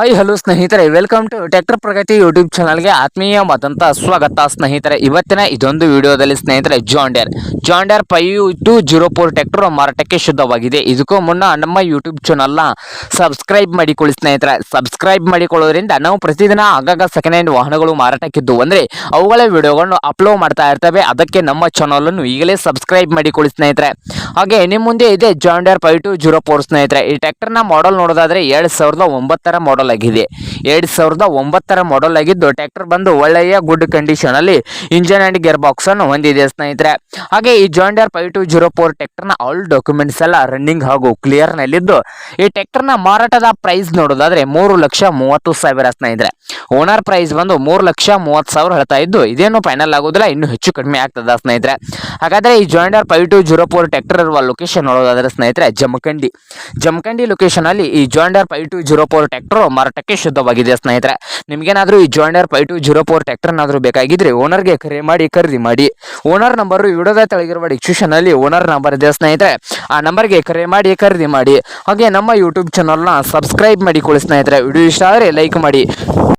Hi hello ಸ್ನೇಹಿತರೆ. Welcome to tractor Pragati YouTube ಚಾನಲ್ಗೆ ಆತ್ಮೀಯವಾದಂಥ ಸ್ವಾಗತ, ಸ್ನೇಹಿತರೆ. ಇವತ್ತಿನ ಇದೊಂದು ವಿಡಿಯೋದಲ್ಲಿ ಸ್ನೇಹಿತರೆ John Deere John Deere five two zero four tractor ಮಾರಾಟಕ್ಕೆ ಶುದ್ಧವಾಗಿದೆ. ಇದಕ್ಕೂ ಮುನ್ನ ನಮ್ಮ ಯೂಟ್ಯೂಬ್ ಚಾನಲ್ನ ಸಬ್ಸ್ಕ್ರೈಬ್ ಮಾಡಿಕೊಳ್ಳಿ, ಸ್ನೇಹಿತರೆ. ಸಬ್ಸ್ಕ್ರೈಬ್ ಮಾಡಿಕೊಳ್ಳೋದ್ರಿಂದ ನಾವು ಪ್ರತಿದಿನ ಆಗಾಗ ಸೆಕೆಂಡ್ ಹ್ಯಾಂಡ್ ವಾಹನಗಳು ಮಾರಾಟಕ್ಕಿದ್ದು ಅಂದರೆ ಅವುಗಳ ವಿಡಿಯೋಗಳನ್ನು ಅಪ್ಲೋಡ್ ಮಾಡ್ತಾ ಇರ್ತವೆ. ಅದಕ್ಕೆ ನಮ್ಮ ಚಾನಲನ್ನು ಈಗಲೇ ಸಬ್ಸ್ಕ್ರೈಬ್ ಮಾಡಿಕೊಳ್ಳಿ, ಸ್ನೇಹಿತರೆ. ಹಾಗೆ ನಿಮ್ಮ ಮುಂದೆ ಇದೆ John Deere five two zero four ಸ್ನೇಹಿತರೆ. ಈ ಟ್ಯಾಕ್ಟರ್ನ ಮಾಡೆಲ್ ನೋಡೋದಾದ್ರೆ ಎರಡು ಸಾವಿರದ ಒಂಬತ್ತರ ಮಾಡೆಲ್ ಆಗಿದೆ ಎರಡು ಸಾವಿರದ ಒಂಬತ್ತರ ಮಾಡೆಲ್ ಆಗಿದ್ದು ಟ್ರ್ಯಾಕ್ಟರ್ ಬಂದು ಒಳ್ಳೆಯ ಗುಡ್ ಕಂಡೀಷನ್ ಅಲ್ಲಿ ಇಂಜಿನ್ ಅಂಡ್ ಗೇರ್ ಬಾಕ್ಸ್ ಅನ್ನು ಹೊಂದಿದೆ ಸ್ನೇಹಿತರೆ. ಹಾಗೆ ಈ John Deere five two zero four ಟ್ರ್ಯಾಕ್ಟರ್ನ ಆಲ್ ಡಾಕ್ಯುಮೆಂಟ್ಸ್ ಎಲ್ಲ ರನ್ನಿಂಗ್ ಹಾಗೂ ಕ್ಲಿಯರ್ ನಲ್ಲಿದ್ದು, ಈ ಟ್ರ್ಯಾಕ್ಟರ್ನ ಮಾರಾಟದ ಪ್ರೈಸ್ ನೋಡೋದಾದ್ರೆ ಮೂರು ಲಕ್ಷ ಮೂವತ್ತು ಸಾವಿರ ಸ್ನೇಹಿತರೆ. ಓನರ್ ಪ್ರೈಸ್ ಬಂದು ಮೂರು ಲಕ್ಷ ಮೂವತ್ತು ಸಾವಿರ ಹೇಳ್ತಾ ಇದ್ದು, ಇದೇನು ಫೈನಲ್ ಆಗೋದಿಲ್ಲ, ಇನ್ನು ಹೆಚ್ಚು ಕಡಿಮೆ ಆಗ್ತದ ಸ್ನೇಹಿತರೆ. ಹಾಗಾದ್ರೆ ಈ John Deere five two zero four tractor ಇರುವ ಲೊಕೇಶನ್ ನೋಡೋದಾದ್ರೆ ಸ್ನೇಹಿತರೆ ಜಮಖಂಡಿ. ಜಮಖಂಡಿ ಲೊಕೇಶನ್ ಅಲ್ಲಿ ಈ John Deere five two zero four tractor ಮಾರಾಟಕ್ಕೆ ಶುದ್ಧವಾಗಿದೆ ಸ್ನೇಹಿತರೆ. ನಿಮಗೇನಾದರೂ ಈ John Deere five two zero four ಟ್ಯಾಕ್ಟರ್ನಾದರೂ ಬೇಕಾಗಿದ್ರೆ ಓನರ್ಗೆ ಕರೆ ಮಾಡಿ, ಖರೀದಿ ಮಾಡಿ. ಓನರ್ ನಂಬರು ವಿಡಿಯೋದ ತೆಳಗಿರುವ ಡಿಸ್ಕ್ರಿಪ್ಷನಲ್ಲಿ ಓನರ್ ನಂಬರ್ ಇದೆ ಸ್ನೇಹಿತರೆ. ಆ ನಂಬರ್ಗೆ ಕರೆ ಮಾಡಿ, ಖರೀದಿ ಮಾಡಿ. ಹಾಗೆ ನಮ್ಮ ಯೂಟ್ಯೂಬ್ ಚಾನಲ್ನ ಸಬ್ಸ್ಕ್ರೈಬ್ ಮಾಡಿ ಮಾಡಿಕೊಳ್ಳಿ ಸ್ನೇಹಿತರೆ. ವಿಡಿಯೋ ಇಷ್ಟ ಆದರೆ ಲೈಕ್ ಮಾಡಿ.